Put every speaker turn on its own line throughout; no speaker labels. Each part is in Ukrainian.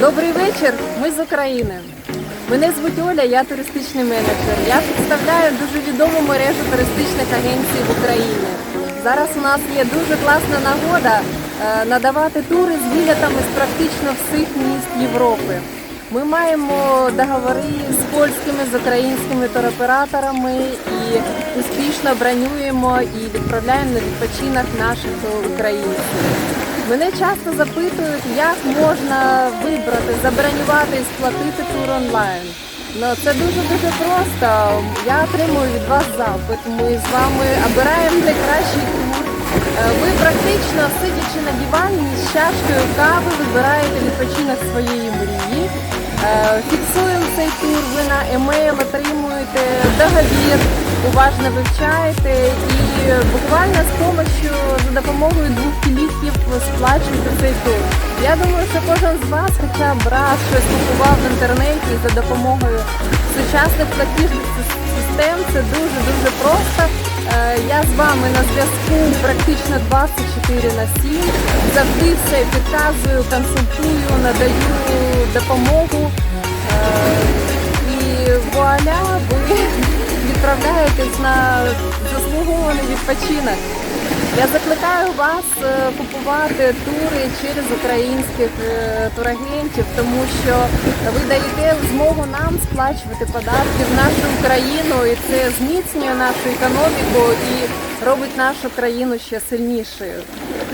Добрий вечір, ми з України. Мене звуть Оля, я туристичний менеджер. Я представляю дуже відому мережу туристичних агенцій в Україні. Зараз у нас є дуже класна нагода е, надавати тури з вилітами з практично всіх міст Європи. Ми маємо договори з польськими, з українськими туроператорами і успішно бронюємо і відправляємо на відпочинок наших українців. Мене часто запитують, як можна вибрати, забронювати і сплатити тур онлайн. Ну це дуже дуже просто. Я отримую від вас запит. Ми з вами обираємо найкращий тур. Е, Ви практично сидячи на дивані з чашкою кави, вибираєте відпочинок своєї мрії. Е, Фіксуємо цей тур, ви на емейл отримуєте договір, уважно вивчаєте і буквально з допомогою, за допомогою двох кліків сплачуєте цей тур. Я думаю, що кожен з вас хоча б раз щось купував в інтернеті за допомогою сучасних платіжних систем. Це дуже дуже просто. Е, Я з вами на зв'язку практично 24 на 7. Завжди все підказую, консультую, надаю допомогу. Е, І вуаля, ви відправляєтесь на заслугований відпочинок. Я закликаю вас е, купувати тури через українських е, турагентів, тому що ви даєте змогу нам сплачувати податки в нашу Україну, і це зміцнює нашу економіку і робить нашу країну ще сильнішою.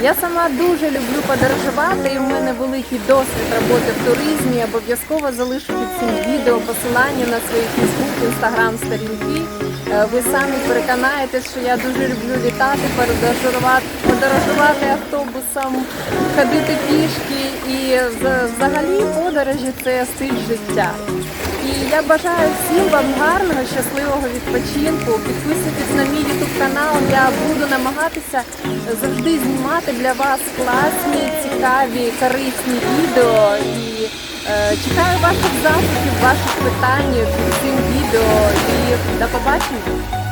Я сама дуже люблю подорожувати, і в мене великий досвід роботи в туризмі. Обов'язково залишу під цим відео посилання на свої Фейсбук, Інстаграм сторінки. Е, Ви самі переконаєтесь, що я дуже люблю літати, подорожувати, подорожувати автобусом, ходити пішки. І взагалі подорожі це стиль життя. І я бажаю всім вам гарного, щасливого відпочинку. Підписуйтесь на мій YouTube канал. Я буду намагатися завжди знімати для вас класні, цікаві, корисні відео. І е, чекаю ваших запитів, ваших питань під цим відео. І до побачення!